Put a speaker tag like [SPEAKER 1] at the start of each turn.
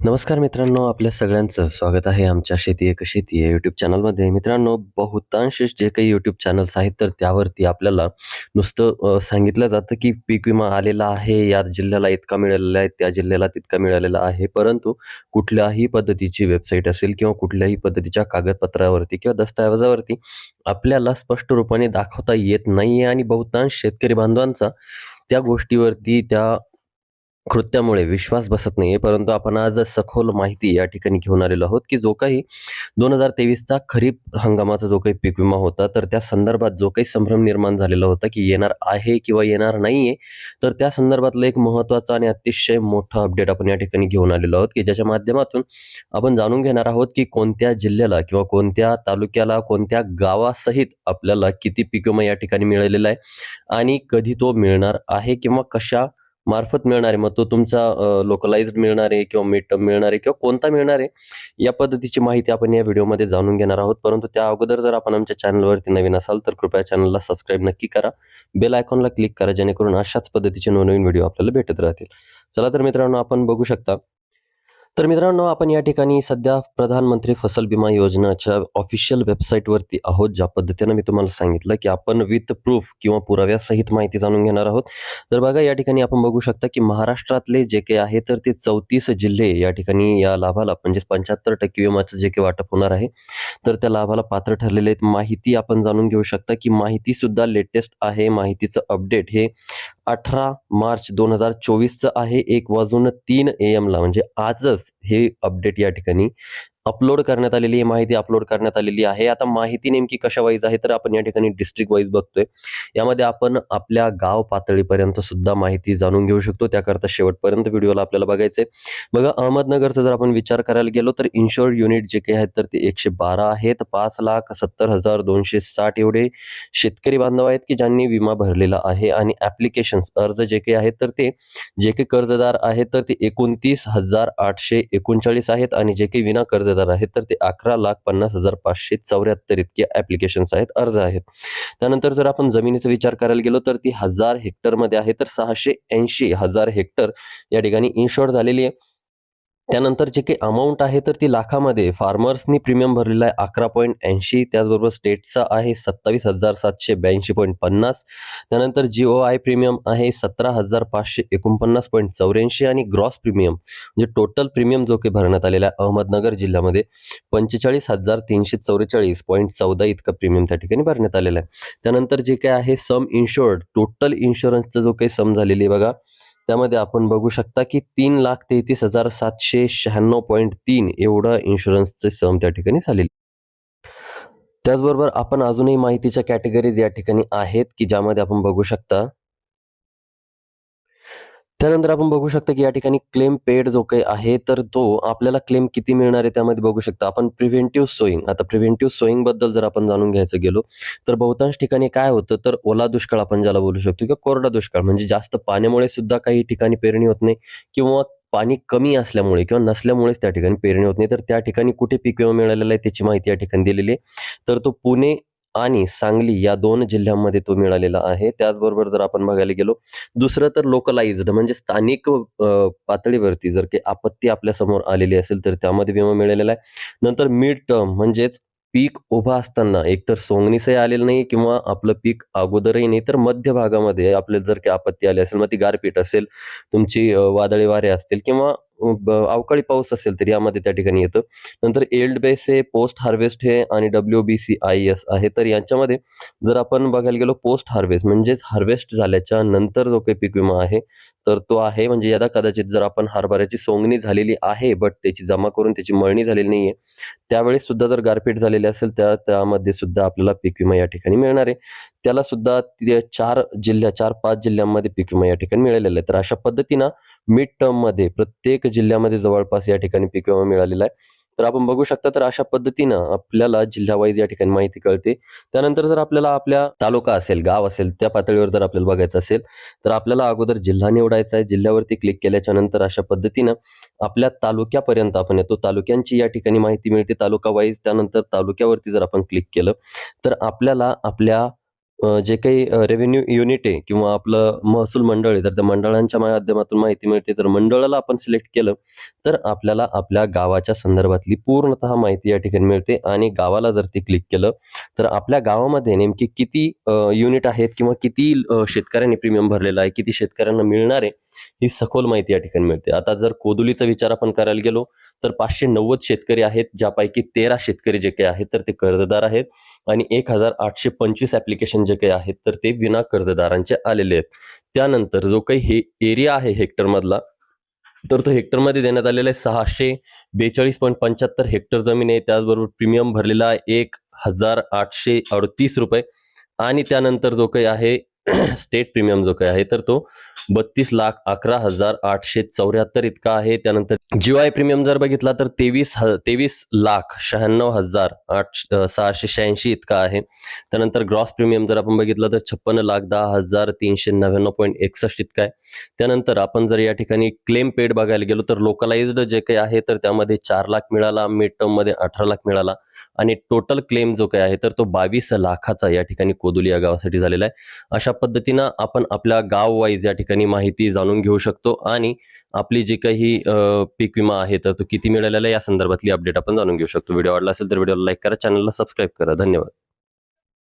[SPEAKER 1] नमस्कार मित्रांनो आपल्या सगळ्यांचं स्वागत आहे आमच्या शेती एक शेती या यूट्यूब चॅनलमध्ये मित्रांनो बहुतांश जे काही यूट्यूब चॅनल्स आहेत तर त्यावरती आपल्याला नुसतं सांगितलं जातं की पीक विमा आलेला आहे या जिल्ह्याला इतका मिळालेला आहे त्या जिल्ह्याला तितका मिळालेला आहे. परंतु कुठल्याही पद्धतीची वेबसाईट असेल किंवा कुठल्याही पद्धतीच्या कागदपत्रावरती किंवा दस्तऐवजावरती आपल्याला स्पष्ट रूपाने दाखवता येत नाही आहे आणि बहुतांश शेतकरी बांधवांचा त्या गोष्टीवरती त्या कृत्यामुळे विश्वास बसत नाही आहे परंतु आपण आज सखोल माहिती या ठिकाणी घेऊन आलेलो आहोत की जो काही दोन हजार तेवीसचा खरीप हंगामाचा जो काही पीक विमा होता तर त्या संदर्भात जो काही संभ्रम निर्माण झालेला होता की येणार आहे किंवा येणार नाही आहे तर त्या संदर्भातलं एक महत्त्वाचं आणि अतिशय मोठं अपडेट आपण या ठिकाणी घेऊन आलेलो आहोत की ज्याच्या माध्यमातून आपण जाणून घेणार आहोत की कोणत्या जिल्ह्याला किंवा कोणत्या तालुक्याला कोणत्या गावासहित आपल्याला किती पीक विमा या ठिकाणी मिळालेला आहे आणि कधी तो मिळणार आहे किंवा कशा मार्फत मिळणार आहे. मग तो तुमचा लोकलाइज मिळणार आहे किंवा मिड टर्म मिळणार आहे किंवा कोणता मिळणार आहे या पद्धतीची माहिती आपण या व्हिडिओमध्ये जाणून घेणार आहोत. परंतु त्या अगोदर जर आपण आमच्या चॅनलवरती नवीन असाल तर कृपया चॅनलला सबस्क्राईब नक्की करा. बेल आयकॉनला क्लिक करा जेणेकरून अशाच पद्धतीचे नवनवीन व्हिडिओ आपल्याला भेटत राहतील. चला तर मित्रांनो आपण बघू शकता तर मित्रांनो आपण या ठिकाणी सध्या प्रधानमंत्री फसल विमा योजनाच्या ऑफिशियल वेबसाईटवरती आहोत ज्या पद्धतीनं मी तुम्हाला सांगितलं की आपण विथ प्रूफ किंवा पुराव्यासहित माहिती जाणून घेणार आहोत. तर बघा या ठिकाणी आपण बघू शकता की महाराष्ट्रातले जे काही आहे तर ते चौतीस जिल्हे या ठिकाणी या लाभाला म्हणजे पंच्याहत्तर टक्के विमाचं जे काही वाटप होणार आहे तर त्या लाभाला पात्र ठरलेले आहेत. माहिती आपण जाणून घेऊ शकता की माहितीसुद्धा लेटेस्ट आहे माहितीचं अपडेट हे अठरा मार्च दोन हजार चोवीसचं आहे. एक वाजून तीन ए एमला म्हणजे आजच हे अपडेट या ठिकाणी अपलोड करण्यात आलेली ही माहिती अपलोड करण्यात आलेली आहे. आता माहिती नेमकी कशा वाईज आहे तर आपण या ठिकाणी डिस्ट्रिक्ट वाईज बघतोय. यामध्ये आपण आपल्या गाव पातळीपर्यंत सुद्धा माहिती जाणून घेऊ शकतो. त्याकरता शेवटपर्यंत व्हिडिओला आपल्याला बघायचंय. बघा अहमदनगरचा जर आपण विचार करायला गेलो तर इन्शुअर्ड युनिट जे काही आहेत तर ते एकशे बारा आहेत. पाच लाख सत्तर हजार दोनशे साठ एवढे शेतकरी बांधव आहेत की ज्यांनी विमा भरलेला आहे आणि ऍप्लिकेशन्स अर्ज जे काही आहेत तर ते जे काही कर्जदार आहेत तर ते एकोणतीस हजार आठशे एकोणचाळीस आहेत आणि जे काही विना कर्ज अर्जदार आहेत तर ते अकरा लाख पन्नास हजार पाचशे चौऱ्याहत्तर इतके ॲप्लिकेशन्स आहेत अर्ज आहेत. त्यानंतर जर आपण जमिनीचा विचार करायला गेलो तर ती हजार हेक्टरमध्ये आहे तर सहाशे ऐंशी हजार हेक्टर या ठिकाणी इन्शॉर्ट झालेली आहे. त्यानंतर जे काही अमाऊंट आहे तर ती लाखामध्ये. फार्मर्सनी प्रीमियम भरलेला आहे अकरा पॉईंट ऐंशी त्याचबरोबर स्टेटचा आहे सत्तावीस हजार सातशे ब्याऐंशी पॉईंट पन्नास त्यानंतर जी ओ आय प्रीमियम आहे सतरा हजार पाचशे एकोणपन्नास पॉईंट चौऱ्याऐंशी आणि ग्रॉस प्रीमियम म्हणजे टोटल प्रीमियम जो काही भरण्यात आलेला आहे अहमदनगर जिल्ह्यामध्ये पंचेचाळीस हजार तीनशे चौवेचाळीस पॉईंट चौदा इतका प्रीमियम त्या ठिकाणी भरण्यात आलेला आहे. त्यानंतर जे काय आहे सम इन्शुअर्ड टोटल इन्शुरन्सचा जो काही सम झालेली आहे बघा त्यामध्ये आपण बघू शकता की तीन लाख तेहतीस हजार सातशे शहाण्णव पॉईंट तीन एवढं इन्शुरन्सचे सम त्या ठिकाणी झालेली. त्याचबरोबर आपण अजूनही माहितीच्या कॅटेगरीज या ठिकाणी आहेत की ज्यामध्ये आपण बघू शकता त्यानंतर आपण बघू शकता की या ठिकाणी क्लेम पेड जो काही आहे तर तो आपल्याला क्लेम किती मिळणार आहे त्यामध्ये बघू शकता. आपण प्रिव्हेंटिव्ह सोईंग आता प्रिव्हेंटिव्ह सोईंगबद्दल जर आपण जाणून घ्यायचं गेलो तर बहुतांश ठिकाणी काय होतं तर ओला दुष्काळ आपण ज्याला बोलू शकतो किंवा कोरडा दुष्काळ म्हणजे जास्त पाण्यामुळे सुद्धा काही ठिकाणी पेरणी होत नाही किंवा पाणी कमी असल्यामुळे किंवा नसल्यामुळेच त्या ठिकाणी पेरणी होत नाही. तर त्या ठिकाणी कुठे पीक विमा मिळालेला आहे त्याची माहिती या ठिकाणी दिलेली आहे. तर तो पुणे आणि सांगली या दोन जिल्ह्यांमध्ये तो मिळालेला आहे. त्याचबरोबर जर आपण बघायला गेलो दुसरं तर लोकलाइज्ड म्हणजे स्थानिक पातळीवरती जर काही आपत्ती आपल्यासमोर आलेली असेल तर त्यामध्ये विमा मिळालेला आहे. नंतर मिड टर्म म्हणजेच पीक उभा असताना एकतर सोंगणीसही आलेलं नाही किंवा आपलं पीक अगोदरही नाही तर मध्य भागामध्ये आपल्याला जर काही आपत्ती आली असेल मग ती गारपीट असेल तुमची वादळी वारे असतील किंवा अवकाळी पाऊस असेल तर यामध्ये त्या ठिकाणी येतं. नंतर एल्ड बेस हे पोस्ट हार्वेस्ट हे आणि W B C I S आहे. तर यांच्यामध्ये जर आपण बघायला गेलो पोस्ट हार्वेस्ट म्हणजेच हार्वेस्ट झाल्याच्यानंतर जो काही पीक विमा आहे तर तो आहे. म्हणजे यदा कदाचित जर आपण हरभऱ्याची सोंगणी झालेली आहे बट त्याची जमा करून त्याची मळणी झालेली नाहीये त्यावेळेस सुद्धा जर गारपीट झालेली असेल त्या त्यामध्ये सुद्धा आपल्याला पीक विमा या ठिकाणी मिळणार आहे. त्याला सुद्धा चार जिल्ह्या चार पाच जिल्ह्यांमध्ये पीक विमा या ठिकाणी मिळालेला आहे. तर अशा पद्धतीनं मिड टर्ममध्ये प्रत्येक जिल्ह्यामध्ये जवळपास या ठिकाणी पीक विमा मिळालेला आहे. तर आपण बघू शकता तर अशा पद्धतीनं आपल्याला जिल्हावाईज या ठिकाणी माहिती कळते. त्यानंतर जर आपल्याला आपल्या तालुका असेल गाव असेल त्या पातळीवर जर आपल्याला बघायचं असेल तर आपल्याला अगोदर जिल्हा निवडायचा आहे. जिल्ह्यावरती क्लिक केल्याच्यानंतर अशा पद्धतीनं आपल्या तालुक्यापर्यंत आपण येतो. तालुक्यांची या ठिकाणी माहिती मिळते. तालुका वाईज त्यानंतर तालुक्यावरती जर आपण क्लिक केलं तर आपल्याला आपल्या जे काही रेव्हेन्यू युनिट आहे किंवा आपलं महसूल मंडळ आहे तर त्या मंडळांच्या माध्यमातून माहिती मिळते तर मंडळाला आपण सिलेक्ट केलं तर आपल्याला आपल्या गावाच्या संदर्भातली पूर्णतः माहिती या ठिकाणी मिळते आणि गावाला जर ते क्लिक केलं तर आपल्या गावामध्ये नेमकी किती युनिट आहेत किंवा किती शेतकऱ्यांनी प्रीमियम भरलेला आहे किती शेतकऱ्यांना मिळणार आहे ही सखोल माहिती या ठिकाणी मिळते. आता जर कोदुलीचा विचार आपण करायला गेलो तर पाचशे नव्वद शेतकरी आहेत ज्यापैकी तेरा शेतकरी जे काही आहेत तर ते कर्जदार आहेत आणि एक हजार आठशे पंचवीस ॲप्लिकेशन जे काही आहेत तर ते विना कर्जदारांचे आलेले आहेत. त्यानंतर जो काही हे एरिया आहे हेक्टरमधला तर तो हेक्टरमध्ये देण्यात आलेला आहे सहाशे बेचाळीस पॉईंट पंच्याहत्तर हेक्टर जमीन आहे. त्याचबरोबर प्रीमियम भरलेला आहे एक हजार आठशे अडतीस रुपये. आणि त्यानंतर जो काही आहे स्टेट प्रीमियम जो काही आहे तर तो बत्तीस लाख अकरा हजार आठशे चौऱ्याहत्तर इतका आहे. त्यानंतर जीवाय आय प्रीमियम जर बघितला तर तेवीस ह तेवीस लाख शहाण्णव हजार आठ सहाशे शहाऐंशी इतका आहे. त्यानंतर ग्रॉस प्रीमियम जर आपण बघितलं तर छप्पन्न लाख दहा हजार तीनशे नव्याण्णव पॉईंट एकसष्ट इतका आहे. त्यानंतर आपण जर या ठिकाणी क्लेम पेड बघायला गेलो तर लोकलाइज्ड जे काही आहे तर त्यामध्ये चार लाख मिळाला मिड टर्ममध्ये अठरा लाख मिळाला. आणि टोटल क्लेम जो काही आहे तर तो बावीस लाखाचा या ठिकाणी कोदुली या गावासाठी झालेला आहे. अशा पद्धतीनं आपण आपल्या गाव वाईज या ठिकाणी माहिती जाणून घेऊ शकतो आणि आपली जी काही पीक विमा आहे तर तो किती मिळालेला आहे या संदर्भातली अपडेट आपण जाणून घेऊ शकतो. व्हिडिओ आवडला असेल तर व्हिडिओला लाईक करा चॅनलला सबस्क्राईब करा. धन्यवाद.